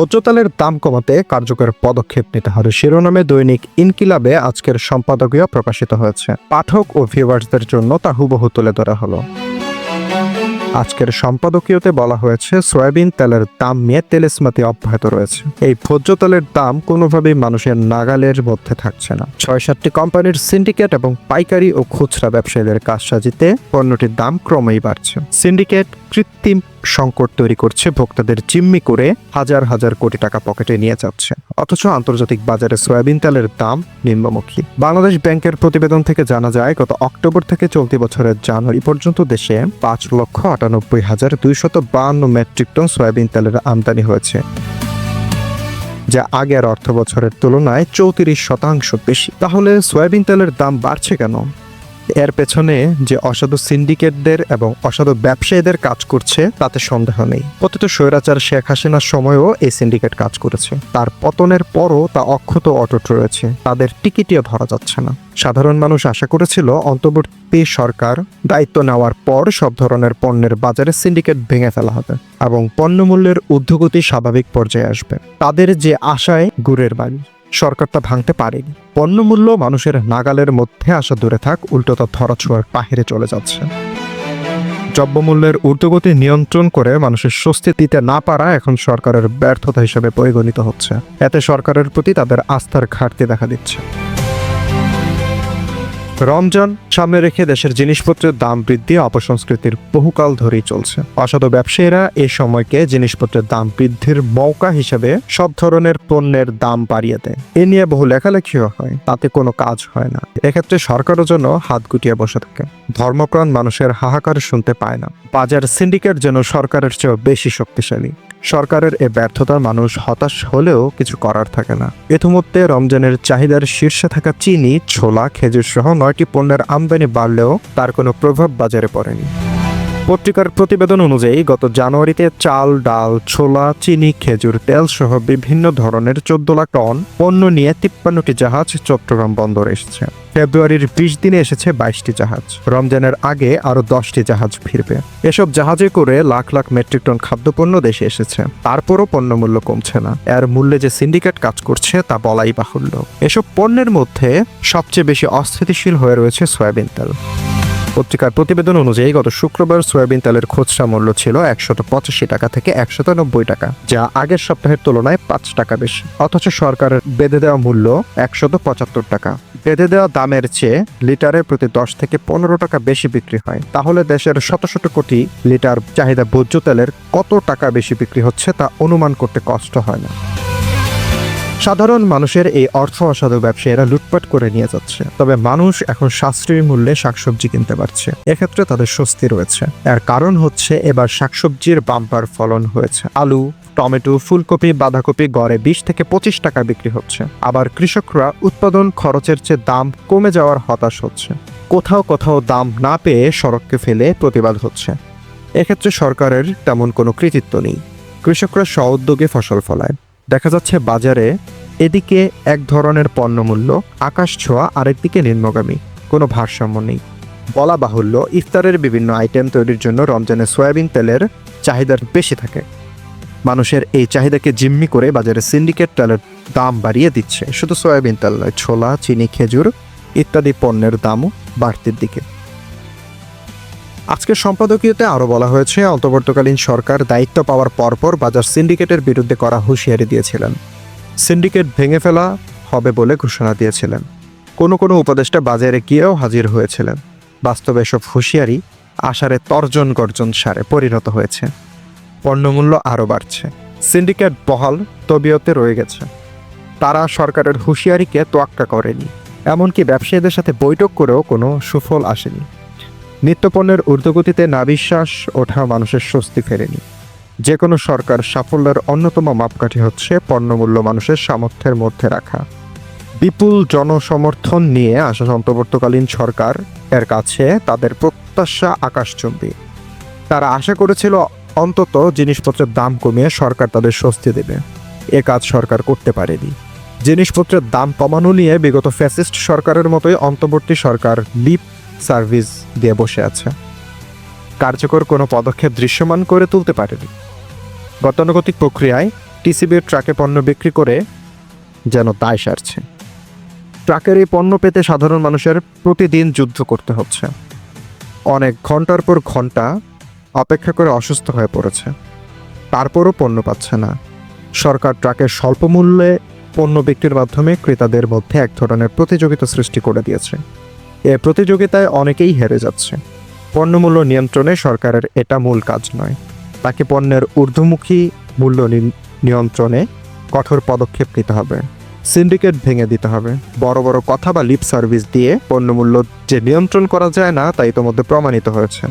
ভোজ্য তেলের দাম কমাতে কার্যকর পদক্ষেপ নিতে হবে। শিরোনামে দৈনিক ইনকিলাবে আজকের সম্পাদকীয় প্রকাশিত হয়েছে। পাঠক ও ভিউয়ার্সদের জন্য তা হুবহু তুলে ধরা হলো। আজকের সম্পাদকীয়তে বলা হয়েছে, সয়াবিন তেলের দাম নিয়ে তেলেসমাতি অব্যাহত রয়েছে। এই ভোজ্য তেলের দাম কোনোভাবেই মানুষের নাগালের মধ্যে থাকছে না। ছয় সাতটি কোম্পানির সিন্ডিকেট এবং পাইকারি ও খুচরা ব্যবসায়ীদের কাজ সাজিতে পণ্যটির দাম ক্রমেই বাড়ছে। সিন্ডিকেট কৃত্রিম সংকট তৈরি করছে, ভোক্তাদের জিম্মি করে হাজার হাজার কোটি টাকা পকেটে নিয়ে যাচ্ছে। অথচ আন্তর্জাতিক বাজারে সয়াবিন তেলের দাম নিম্নমুখী। বাংলাদেশ ব্যাংকের প্রতিবেদন থেকে জানা যায়, গত অক্টোবর থেকে চলতি বছরের জানুয়ারি পর্যন্ত দেশে পাঁচ লক্ষ আটানব্বই হাজার দুইশত বাহান্ন মেট্রিক টন সয়াবিন তেলের আমদানি হয়েছে, যা আগের অর্থ বছরের তুলনায় চৌত্রিশ শতাংশ বেশি। তাহলে সয়াবিন তেলের দাম বাড়ছে কেন? এর পেছনে যে অসাধু সিন্ডিকেটদের এবং অসাধু ব্যবসায়ীদের কাজ করছে, তাতে সন্দেহ নেই। পতিত স্বৈরাচার শেখ হাসিনার সময়ও এই সিন্ডিকেট কাজ করেছে। তার পতনের পরও তা অক্ষত অটুট রয়েছে। তাদের টিকিটিও ধরা যাচ্ছে না। সাধারণ মানুষ আশা করেছিল, অন্তর্বর্তী সরকার দায়িত্ব নেওয়ার পর সব ধরনের পণ্যের বাজারে সিন্ডিকেট ভেঙে ফেলা হবে এবং পণ্যমূল্যের ঊর্ধ্বগতি স্বাভাবিক পর্যায়ে আসবে। তাদের যে আশায় গুড়ের বাড়ি। সরকার তা ভাঙতে পারেনি। পণ্যমূল্য মানুষের নাগালের মধ্যে আসা দূরে থাক, উল্টো তা ধরাছোঁয়ার বাহিরে চলে যাচ্ছে। দ্রব্যমূল্যের ঊর্ধ্বগতি নিয়ন্ত্রণ করে মানুষের স্বস্তি দিতে না পারা এখন সরকারের ব্যর্থতা হিসেবে পরিগণিত হচ্ছে। এতে সরকারের প্রতি তাদের আস্থার ঘাটতি দেখা দিচ্ছে। রমজান সামনে রেখে দেশের জিনিসপত্রের দাম বৃদ্ধি অপসংস্কৃতির বহুকাল ধরেই চলছে। অসাধু ব্যবসায়ীরা এ সময়কে জিনিসপত্রের দাম বৃদ্ধির মৌকা হিসেবে সব ধরনের পণ্যের দাম বাড়িয়ে দেয়। এ নিয়ে বহু লেখালেখিও হয়, তাতে কোনো কাজ হয় না। এক্ষেত্রে সরকারের জন্য হাত গুটিয়ে বসে থাকে। ধর্মপ্রাণ মানুষের হাহাকার শুনতে পায় না। বাজার সিন্ডিকেট যেন সরকারের চেয়েও বেশি শক্তিশালী। সরকারের এ ব্যর্থতা মানুষ হতাশ হলেও কিছু করার থাকে না। ইতিমধ্যে রমজানের চাহিদার শীর্ষে থাকা চিনি, ছোলা, খেজুর সহ নয়টি পণ্যের আমদানি বাড়লেও তার কোনো প্রভাব বাজারে পড়েনি। পত্রিকার প্রতিবেদন অনুযায়ী, গত জানুয়ারিতে চাল, ডাল, ছোলা, চিনি, খেজুর তেল সহ বিভিন্ন ধরনের চোদ্দ লাখ টন পণ্য নিয়ে তিপ্পান্নটি জাহাজ চট্টগ্রাম বন্দরে এসেছে। ফেব্রুয়ারির বিশ দিনে এসেছে বাইশটি জাহাজ। রমজানের আগে আরও দশটি জাহাজ ফিরবে। এসব জাহাজে করে লাখ লাখ মেট্রিক টন খাদ্যপণ্য দেশে এসেছে। তারপরও পণ্য মূল্য কমছে না। এর মূল্যে যে সিন্ডিকেট কাজ করছে, তা বলাই বাহুল্য। এসব পণ্যের মধ্যে সবচেয়ে বেশি অস্থিতিশীল হয়ে রয়েছে সয়াবিন তেল। পত্রিকার প্রতিবেদন অনুযায়ী গত শুক্রবার সয়াবিন তেলের খুচরা মূল্য ছিল একশত পঁচাশি টাকা থেকে একশত নব্বই টাকা, যা আগের সপ্তাহের তুলনায় পাঁচ টাকা বেশি। অথচ সরকারের বেঁধে দেওয়া মূল্য একশত পঁচাত্তর টাকা। বেঁধে দেওয়া দামের চেয়ে লিটারের প্রতি দশ থেকে পনেরো টাকা বেশি বিক্রি হয়। তাহলে দেশের শত শত কোটি লিটার চাহিদা ভোজ্য তেলের কত টাকা বেশি বিক্রি হচ্ছে তা অনুমান করতে কষ্ট হয় না। সাধারণ মানুষের এই অর্থ অসাধু ব্যবসায়ীরা লুটপাট করে নিয়ে যাচ্ছে। তবে মানুষ এখন সাশ্রয়ী মূল্যে শাকসবজি কিনতে পারছে। এক্ষেত্রে তাদের স্বস্তি রয়েছে। এর কারণ হচ্ছে এবার শাকসবজির বাম্পার ফলন হয়েছে। আলু, টমেটো, ফুলকপি, বাঁধাকপি গড়ে বিশ থেকে পঁচিশ টাকা বিক্রি হচ্ছে। আবার কৃষকরা উৎপাদন খরচের চেয়ে দাম কমে যাওয়ার হতাশ হচ্ছে। কোথাও কোথাও দাম না পেয়ে সড়ককে ফেলে প্রতিবাদ হচ্ছে। এক্ষেত্রে সরকারের তেমন কোনো কৃতিত্ব নেই। কৃষকরা স্বউদ্যোগে ফসল ফলায়। দেখা যাচ্ছে বাজারে এদিকে এক ধরনের পণ্যমূল্য, আকাশ ছোঁয়া, আরেকদিকে নিম্নগামী। কোনো ভারসাম্য নেই। বলা বাহুল্য, ইফতারের বিভিন্ন আইটেম তৈরির জন্য রমজানে সয়াবিন তেলের চাহিদা বেশি থাকে। মানুষের এই চাহিদাকে জিম্মি করে বাজারে সিন্ডিকেট তেলের দাম বাড়িয়ে দিচ্ছে। শুধু সয়াবিন তেল নয়, ছোলা, চিনি, খেজুর ইত্যাদি পণ্যের দামও বাড়তির দিকে। আজকের সম্পাদকীয়তে আরও বলা হয়েছে, অন্তর্বর্তীকালীন সরকার দায়িত্ব পাওয়ার পরপর বাজার সিন্ডিকেটের বিরুদ্ধে করা হুঁশিয়ারি দিয়েছিলেন। সিন্ডিকেট ভেঙে ফেলা হবে বলে ঘোষণা দিয়েছিলেন। কোনো কোনো উপদেষ্টা বাজারে গিয়েও হাজির হয়েছিলেন। বাস্তবে এসব হুঁশিয়ারি আষাঢ়ে তর্জন গর্জন সারে পরিণত হয়েছে। পণ্যমূল্য আরও বাড়ছে। সিন্ডিকেট বহাল তবিয়তে রয়ে গেছে। তারা সরকারের হুঁশিয়ারিকে তোয়াক্কা করেনি। এমনকি ব্যবসায়ীদের সাথে বৈঠক করেও কোনো সুফল আসেনি। নিত্যপণ্যের ঊর্ধ্বগতিতে নাবিশ্বাস ওঠা মানুষের স্বস্তি ফেরেনি। যে কোনো সরকার সাফল্যের অন্যতম মাপকাঠি হচ্ছে পণ্যমূল্য মানুষের সামর্থ্যের মধ্যে রাখা। বিপুল জনসমর্থন নিয়ে আসা অন্তর্বর্তীকালীন সরকার, এর কাছে তাদের প্রত্যাশা আকাশচুম্বী। তারা আশা করেছিল অন্তত জিনিসপত্রের দাম কমিয়ে সরকার তাদের স্বস্তি দেবে। এ কাজ সরকার করতে পারেনি। জিনিসপত্রের দাম কমানো নিয়ে বিগত ফ্যাসিস্ট সরকারের মতোই অন্তর্বর্তী সরকার লিপ সার্ভিস দিয়ে বসে আছে। কার্যকর কোনো পদক্ষেপ দৃশ্যমান করে তুলতে পারেনি। গতানুগতিক প্রক্রিয়ায় টিসিবির ট্রাকে পণ্য বিক্রি করে যেন দায় সারছে। ট্রাকের এই পণ্য পেতে সাধারণ মানুষের প্রতিদিন যুদ্ধ করতে হচ্ছে। অনেক ঘণ্টার পর ঘণ্টা অপেক্ষা করে অসুস্থ হয়ে পড়েছে। তারপরও পণ্য পাচ্ছে না। সরকার ট্রাকের স্বল্প মূল্যে পণ্য বিক্রির মাধ্যমে ক্রেতাদের মধ্যে এক ধরনের প্রতিযোগিতা সৃষ্টি করে দিয়েছে। এ প্রতিযোগিতায় অনেকেই হেরে যাচ্ছে। পণ্যমূল্য নিয়ন্ত্রণে সরকারের এটা মূল কাজ নয়। তাকে পণ্যের ঊর্ধ্বমুখী মূল্য নিয়ন্ত্রণে কঠোর পদক্ষেপ নিতে হবে। সিন্ডিকেট ভেঙে দিতে হবে। বড় বড় কথা বা লিপ সার্ভিস দিয়ে পণ্যমূল্য যে নিয়ন্ত্রণ করা যায় না তা ইতোমধ্যে প্রমাণিত হয়েছে।